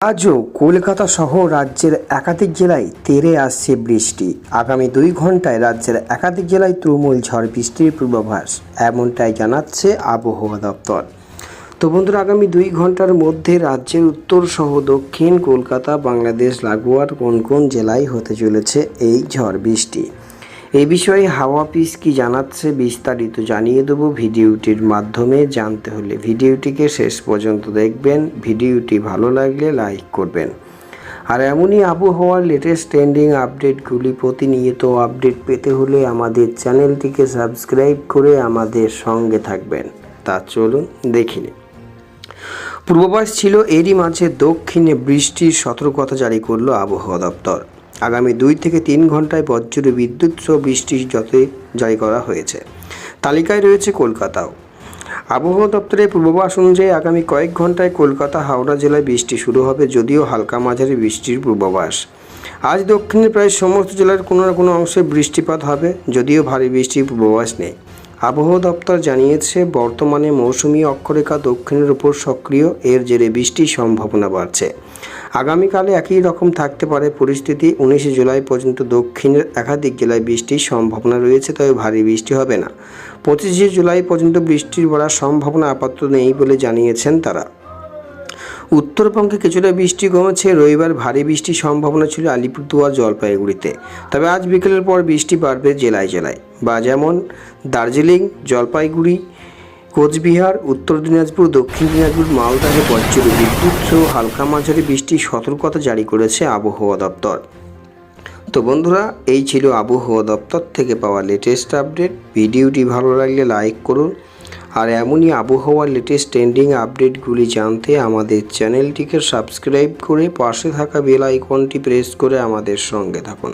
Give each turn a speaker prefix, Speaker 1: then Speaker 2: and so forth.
Speaker 1: আজও কলকাতা সহ রাজ্যের একাধিক জেলায় তেরে আসছে বৃষ্টি। আগামী দুই ঘন্টায় রাজ্যের একাধিক জেলায় তুমুল ঝড় বৃষ্টির পূর্বাভাস, এমনটাই জানাচ্ছে আবহাওয়া দপ্তর। তো বন্ধুরা, আগামী দুই ঘণ্টার মধ্যে রাজ্যের উত্তর সহ দক্ষিণ কলকাতা, বাংলাদেশ, লাগোয়ার কোন কোন জেলায় হতে চলেছে এই ঝড় বৃষ্টি? এই বিষয়ে হাওয়া পিস কি জানাচ্ছে বিস্তারিত জানিয়ে দেবো ভিডিওটির মাধ্যমে জানতে হলে। ভিডিওটিকে শেষ পর্যন্ত দেখবেন, ভিডিওটি ভালো লাগলে লাইক করবেন। আর এমনই আবহাওয়ার লেটেস্ট ট্রেন্ডিং আপডেটগুলি প্রতিনিয়ত আপডেট পেতে হলে আমাদের চ্যানেলটিকে সাবস্ক্রাইব করে আমাদের সঙ্গে থাকবেন। তা চলুন দেখিনি পূর্বাভাস ছিল এরই মাঝে দক্ষিণে বৃষ্টির সতর্কতা জারি করল আবহাওয়া দপ্তর। আগামী দুই থেকে তিন ঘন্টায় বজ্র বিদ্যুৎ সহ বৃষ্টির যতে জারি করা হয়েছে। তালিকায় রয়েছে কলকাতাও। আবহাওয়া দপ্তরের পূর্বাভাস অনুযায়ী আগামী কয়েক ঘন্টায় কলকাতা, হাওড়া জেলায় বৃষ্টি শুরু হবে যদিও হালকা মাঝারি বৃষ্টির পূর্বাভাস। আজ দক্ষিণের প্রায় সমস্ত জেলার কোনো না কোনো অংশে বৃষ্টিপাত হবে, যদিও ভারী বৃষ্টির পূর্বাভাস নেই। আবহাওয়া দপ্তর জানিয়েছে, বর্তমানে মৌসুমি অক্ষরেখা দক্ষিণের উপর সক্রিয়, এর জেরে বৃষ্টির সম্ভাবনা বাড়ছে। আগামীকালে একই রকম থাকতে পারে পরিস্থিতি। উনিশে জুলাই পর্যন্ত দক্ষিণের একাধিক জেলায় বৃষ্টির সম্ভাবনা রয়েছে, তবে ভারী বৃষ্টি হবে না। পঁচিশে জুলাই পর্যন্ত বৃষ্টির বাড়ার সম্ভাবনা আপাতত নেই বলে জানিয়েছেন তারা। উত্তরবঙ্গে কিছুটা বৃষ্টি কমেছে। রবিবার ভারী বৃষ্টির সম্ভাবনা ছিল আলিপুরদুয়ার, জলপাইগুড়িতে। তবে আজ বিকেলের পর বৃষ্টি বাড়বে জেলায় জেলায়। বা যেমন দার্জিলিং, জলপাইগুড়ি, কোচবিহার, উত্তর দিনাজপুর, দক্ষিণ দিনাজপুর মালদাহে বজ্র বিদ্যুৎ সহ হালকা মাঝারি বৃষ্টির সতর্কতা জারি করেছে আবহাওয়া দপ্তর। তো বন্ধুরা, এই ছিল আবহাওয়া দপ্তর থেকে পাওয়া লেটেস্ট আপডেট ভিডিওটি ভালো লাগলে লাইক করুন আর এমনই আবহাওয়ার লেটেস্ট ট্রেন্ডিং আপডেটগুলি জানতে আমাদের চ্যানেলটিকে সাবস্ক্রাইব করে পাশে থাকা বেল আইকনটি প্রেস করে আমাদের সঙ্গে থাকুন।